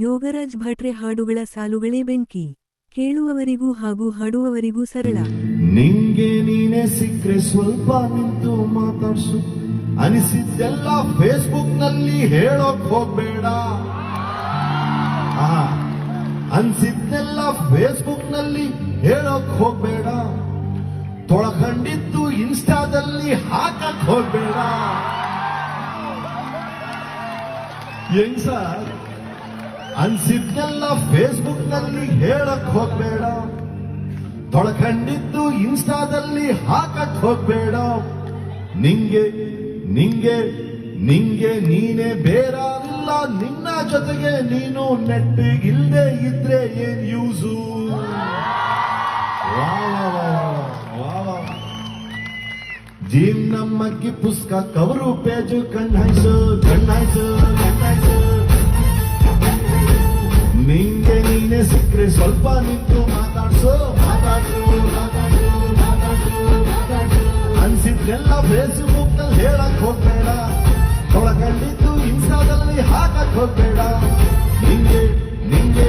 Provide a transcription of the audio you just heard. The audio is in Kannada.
ಯೋಗರಾಜ್ ಭಟ್ರೆ ಹಾಡುಗಳ ಸಾಲುಗಳೇ ಬೆಂಕಿ. ಕೇಳುವವರಿಗೂ ಹಾಗೂ ಹಾಡುವವರಿಗೂ ಸರಳ. ನಿಂಗೆ ನೀನೆ ಸಿಕ್ಕರೆ ಸ್ವಲ್ಪ ನಿಂತು ಮಾತಾಡ್ಸು. ಅನಿಸಿದ್ದೆಲ್ಲ ಫೇಸ್ಬುಕ್ನಲ್ಲಿ ಹೇಳೋಕ್ ಹೋಗ್ಬೇಡ. ಅನ್ಸಿದ್ದೆಲ್ಲ ಫೇಸ್ಬುಕ್ನಲ್ಲಿ ಹೇಳೋಕ್ ಹೋಗ್ಬೇಡ. ತೊಳಕಂಡಿದ್ದು ಇನ್ಸ್ಟಾದಲ್ಲಿ ಹಾಕಕ್ ಹೋಗ್ಬೇಡ. ಹೆಂಗ್ ಸರ್? ಅನ್ಸಿದ್ನೆಲ್ಲ ಫೇಸ್ಬುಕ್ನಲ್ಲಿ ಹೇಳಕ್ ಹೋಗ್ಬೇಡ. ತೊಳ್ಕಂಡಿದ್ದು ಇನ್ಸ್ಟಾದಲ್ಲಿ ಹಾಕಕ್ ಹೋಗ್ಬೇಡ. ನಿಂಗೆ ನಿಂಗೆ ನಿಂಗೆ ನೀನೇ ಬೇರಾರಿಲ್ಲ ನಿನ್ನ ಜೊತೆಗೆ ನೀನು ನೆಟ್ ಇಲ್ದೆ ಇದ್ರೆ ಏನ್ ಯೂಸು. ಜೀವ್ ನಮ್ಮಕ್ಕಿ ಪುಸ್ತಕ ಕವರು ಪೇಜು ಕಣ್ಣಾಯ್ಸು ಕಣ್ಣಾಯ್ಸು ಕಣ್ಣಾಯ್ಸು. ನೀನೆ ಸಿಕ್ಕರೆ ಸ್ವಲ್ಪ ನಿಂತು ಮಾತಾಡ್ಸು. ಮಾತಾಡ್ಸು ಮಾತಾಡ್ಸು ಅನ್ಸಿದ್ನೆಲ್ಲ ಫೇಸ್ಬುಕ್ನಲ್ಲಿ ಹೇಳಕ್ ಹೋಗ್ಬೇಡ. ಒಳಗಂಡಿದ್ದು ಇನ್ಸ್ಟಾದಲ್ಲಿ ಹಾಕಕ್ ಹೋಗ್ಬೇಡ. ನಿಂಗೆ ನಿಂಗೆ